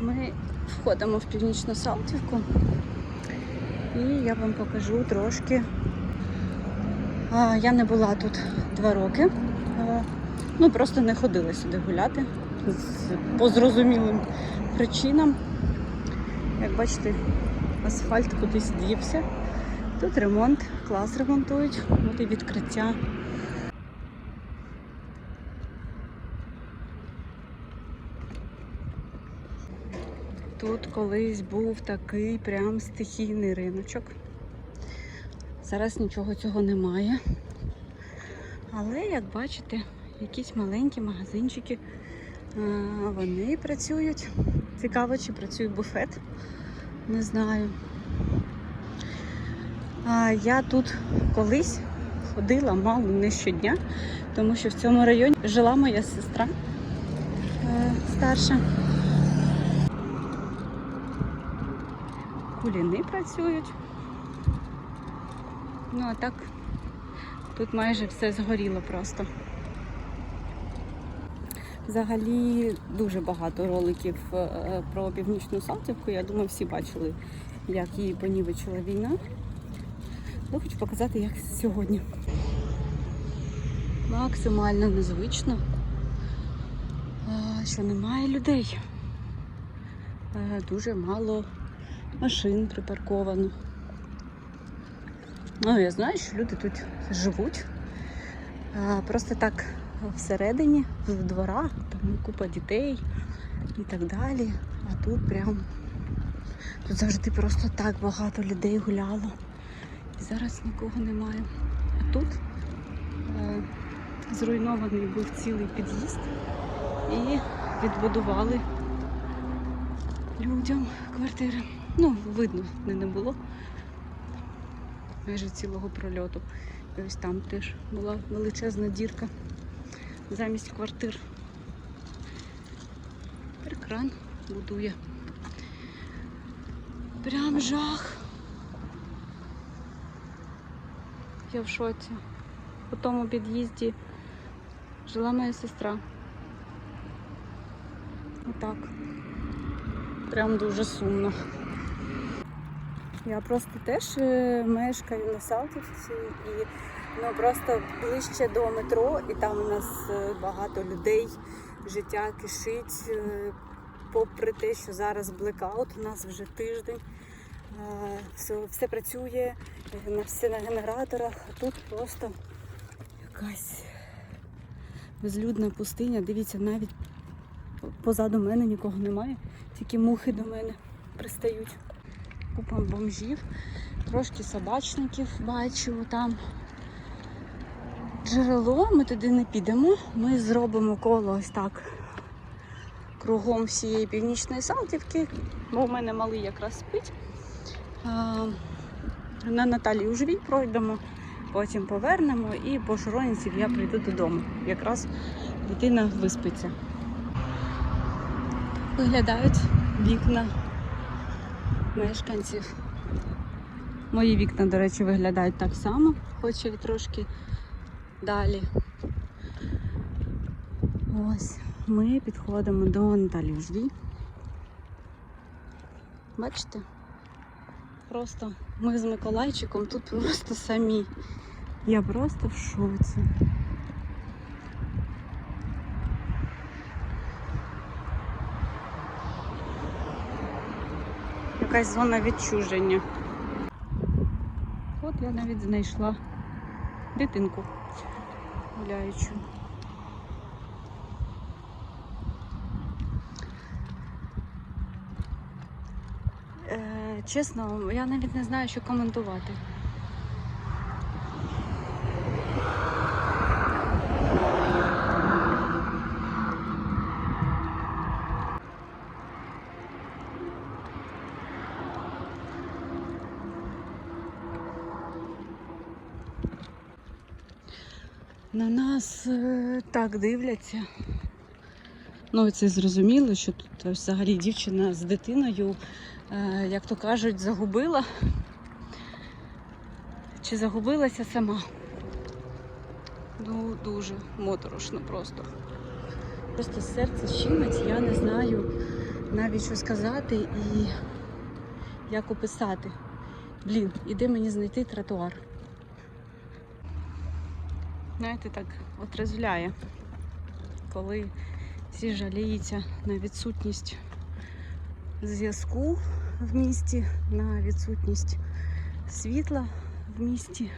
Ми входимо в північну Салтівку і я вам покажу трошки. Я не була тут два роки. Ну, просто не ходила сюди гуляти по зрозумілим причинам. Як бачите, асфальт кудись дівся. Тут ремонт, клас ремонтують, от і відкриття. Тут колись був такий прям стихійний риночок. Зараз нічого цього немає. Але, як бачите, якісь маленькі магазинчики, вони працюють. Цікаво, чи працює буфет. Не знаю. Я тут колись ходила мало не щодня, тому що в цьому районі жила моя сестра е, старша. Куліни працюють. Ну а так тут майже все згоріло просто. Взагалі дуже багато роликів е, про північну Салтівку. Я думаю, всі бачили, як її понівечила війна. Я хочу показати, як сьогодні. Максимально незвично, е, що немає людей. Е, Дуже мало машин припарковано. Ну, я знаю, що люди тут живуть. А, Просто так всередині, в дворах, там купа дітей і так далі. А тут прям тут завжди просто так багато людей гуляло. І зараз нікого немає. А тут е, зруйнований був цілий під'їзд і відбудували людям квартири. Ну, видно, не, не було майже цілого прольоту. І ось там теж була величезна дірка замість квартир. Тепер кран будує. Прям жах. Я в шоці. У тому під'їзді жила моя сестра. Отак. Прям дуже сумно. Я просто теж е, мешкаю на Салтівці і ну, просто ближче до метро, і там у нас е, багато людей, життя кишить. е, Попри те, що зараз блекаут, у нас вже тиждень, все, все працює, на все на генераторах, а тут просто якась безлюдна пустиня. Дивіться, навіть позаду мене нікого немає, тільки мухи до мене пристають купа бомжів, трошки собачників бачу там. Джерело, ми туди не підемо. Ми зробимо коло ось так кругом всієї північної Салтівки, бо в мене малий якраз спить. На Наталію Ужвій пройдемо, потім повернемо і по Шоронівців я прийду додому. Якраз дитина виспиться. Виглядають вікна мешканців. Мої вікна, до речі, виглядають так само, хоч і трошки далі. Ось, ми підходимо до Наталі Жвій. Бачите? Просто ми з Миколайчиком тут просто самі. Я просто в шоці. Якась зона відчуження. От я навіть знайшла дитинку гуляючу. Е, чесно, я навіть не знаю, що коментувати. На нас е, так дивляться. Ну, це зрозуміло, що тут взагалі дівчина з дитиною, е, як то кажуть, загубила. Чи загубилася сама? Ну, дуже моторошно просто. Просто серце щемить, я не знаю, навіть що сказати і як описати. Блін, іди мені знайти тротуар. Знаєте, так отрезвляє, коли всі жаліються на відсутність зв'язку в місті, на відсутність світла в місті.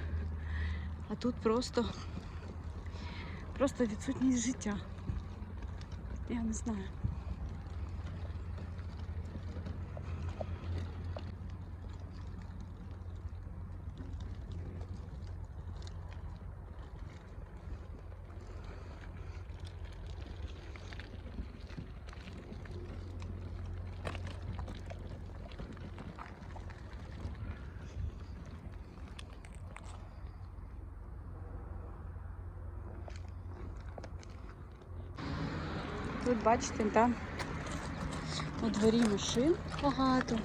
А тут просто, просто відсутність життя. Я не знаю. Тут бачите, там у дворі машин багато.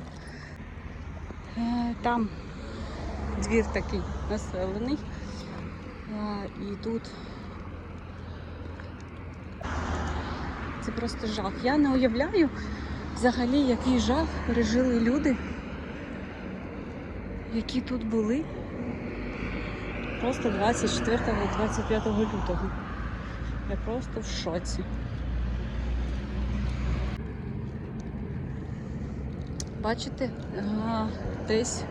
Е, Там двір такий населений. Е, І тут це просто жах. Я не уявляю взагалі, який жах пережили люди, які тут були просто 24-25 лютого. Я просто в шоці. Бачите, а, десь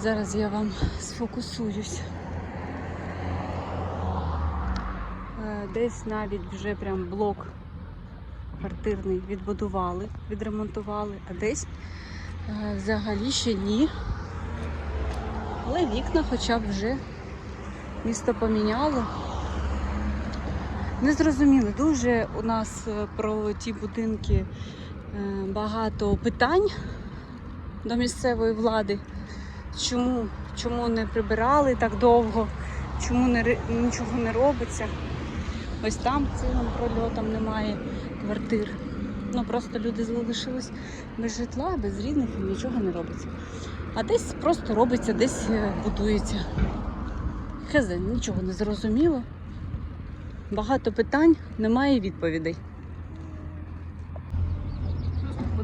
зараз я вам сфокусуюсь. Е, Десь навіть вже прям блок квартирний відбудували, відремонтували, а десь е, взагалі ще ні. Але вікна хоча б вже місто поміняло. Не зрозуміло, дуже у нас е, про ті будинки багато питань до місцевої влади. Чому, чому не прибирали так довго, чому не, нічого не робиться. Ось там цілим прольотом немає квартир. Ну просто люди залишились без житла, без рідних і нічого не робиться. А десь просто робиться, десь е, будується. Хезе, нічого не зрозуміло. Багато питань, немає відповідей.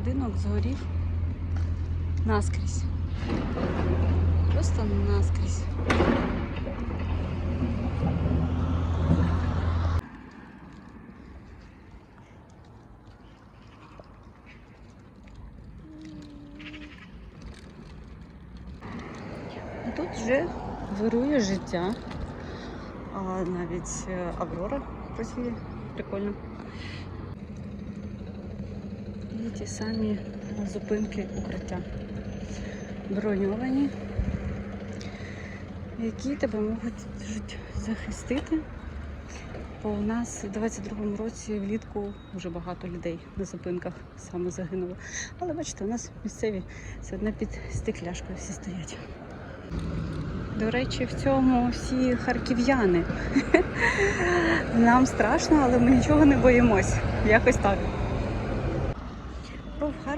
Будинок згорів наскрізь. Просто наскрізь. Тут вже вирує життя. А навіть е, Аврора працює. Прикольно. І ті самі зупинки укриття. Броньовані, які тебе можуть захистити. Бо у нас у 22-му році влітку вже багато людей на зупинках саме загинуло. Але бачите, у нас місцеві все одно під стекляшкою всі стоять. До речі, в цьому всі харків'яни. Нам страшно, але ми нічого не боїмось. Якось так.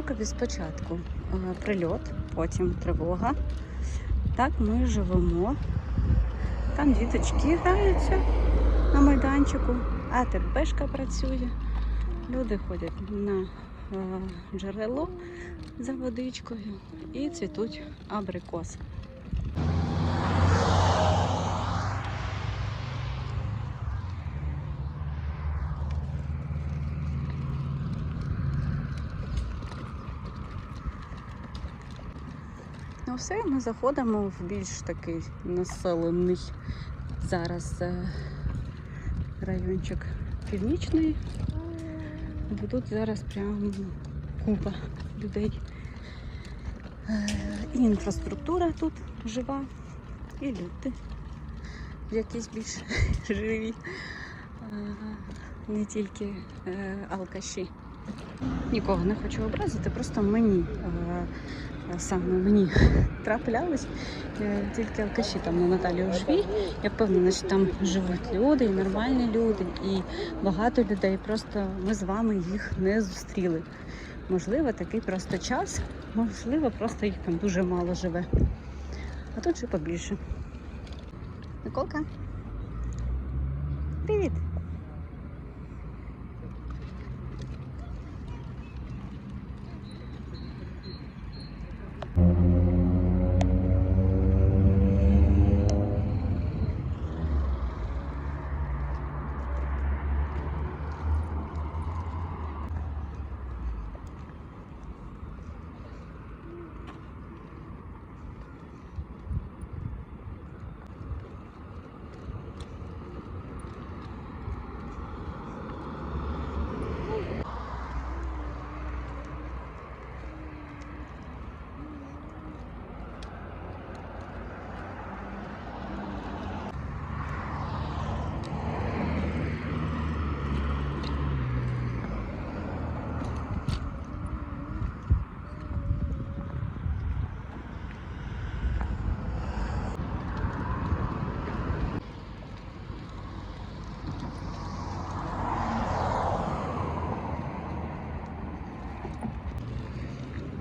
Харкові спочатку е, прильот, потім тривога. Так ми живемо. Там діточки граються на майданчику, а терпешка працює. Люди ходять на е, джерело за водичкою і цвітуть абрикоси. Ну все, ми заходимо в більш такий населений зараз е, райончик північний. Бо тут зараз прям купа людей. Е, І інфраструктура тут жива, і люди якісь більш живі, Е, не тільки алкаші. Нікого не хочу образити, просто мені е, саме мені траплялись е, тільки алкаші там на Наталі живі. Я впевнена, що там живуть люди, і нормальні люди, і багато людей. Просто ми з вами їх не зустріли. Можливо, такий просто час, можливо, просто їх там дуже мало живе. А тут ще побільше. Николка? Привіт!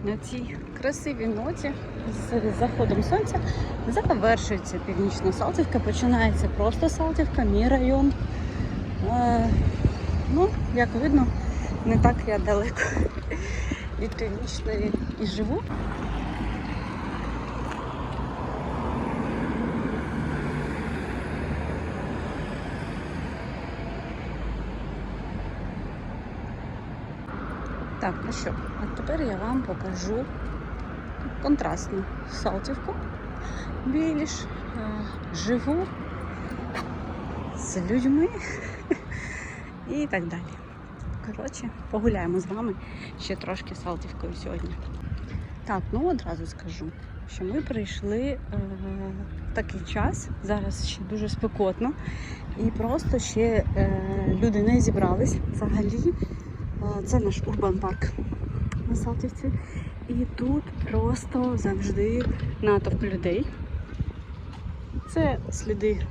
На цій красивій ноті з заходом сонця завершується північна Салтівка. Починається просто Салтівка, мій район. Е, ну, як видно, не так я далеко від північної і живу. Так, ну що, а тепер я вам покажу контрастну Салтівку. Біліш. Е, Живу з людьми і так далі. Коротше, погуляємо з вами ще трошки Салтівкою сьогодні. Так, ну одразу скажу, що ми прийшли е, в такий час, зараз ще дуже спекотно, і просто ще е, люди не зібрались взагалі. Е, Це наш урбан парк на Салтівці. І тут просто завжди натовп людей. Це сліди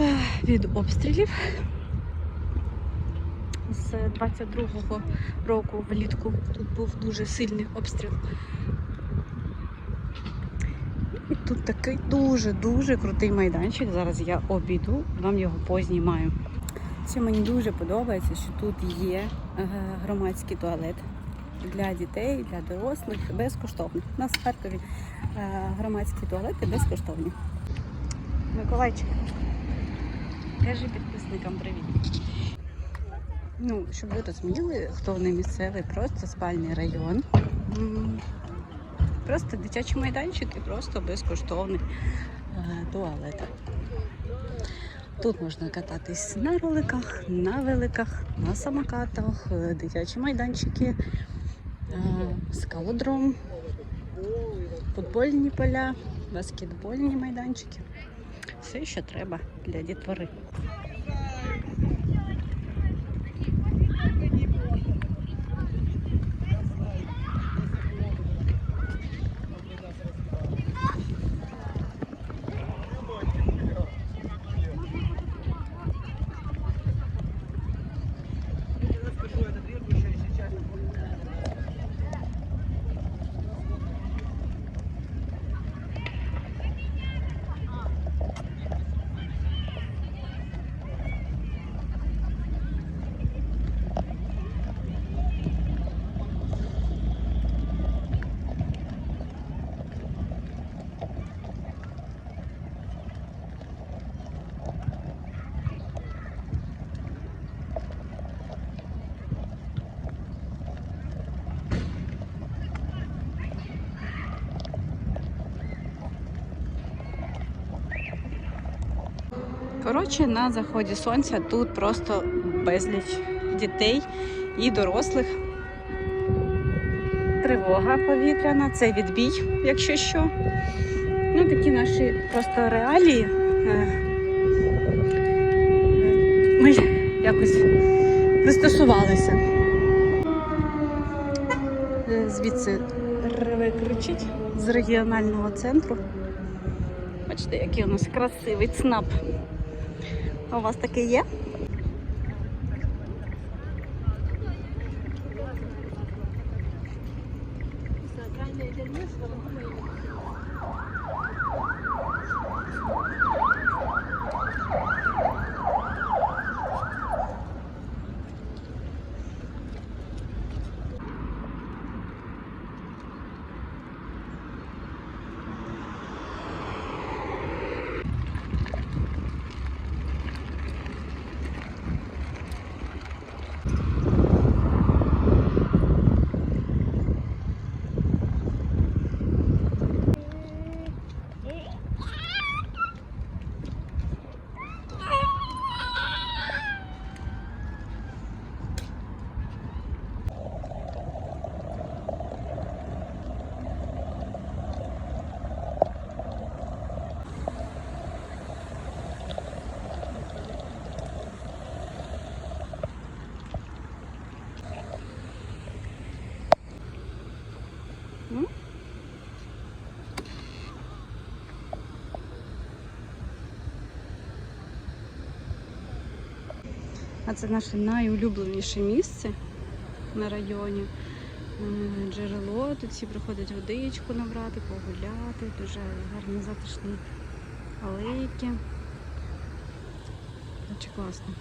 е, від обстрілів. З 22-го року влітку тут був дуже сильний обстріл. І тут такий дуже-дуже крутий майданчик. Зараз я обійду, вам його познімаю. Ще мені дуже подобається, що тут є громадський туалет для дітей, для дорослих безкоштовно. У нас в Харкові е, громадські туалети безкоштовні. Миколайчик, кажи підписникам привіт. Ну, щоб ви розуміли, хто не місцевий, просто спальний район. Просто дитячі майданчики, просто безкоштовний е, туалет. Тут можна кататись на роликах, на великах, на самокатах, е, дитячі майданчики, е, скалодром, футбольні поля, баскетбольні майданчики. Все, що треба для дітвори. Коротше, на заході сонця тут просто безліч дітей і дорослих. Тривога повітряна, це відбій, якщо що. Ну, такі наші просто реалії. Е, Ми якось пристосувалися. Е, Звідси реве з регіонального центру. Бачите, який у нас красивий ЦНАП. У вас таке є? Це наше найулюбленіше місце на районі. е, джерело. Тут всі приходять водичку набрати, погуляти. Дуже гарні затишні алейки. Дуже класно.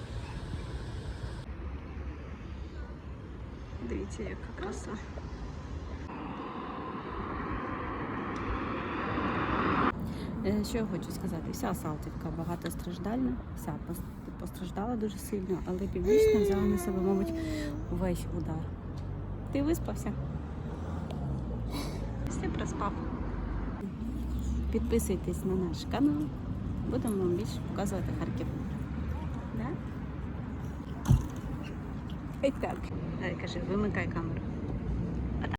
Дивіться, яка краса. Е, Що я хочу сказати? Вся Салтівка багатостраждальна, вся постраждала дуже сильно, але північна взяла на себе, мабуть, увесь удар. Ти виспався? Все проспав. Підписуйтесь на наш канал. Будемо вам більше показувати Харків. Да? Ой, так. Кажи, вимикай камеру.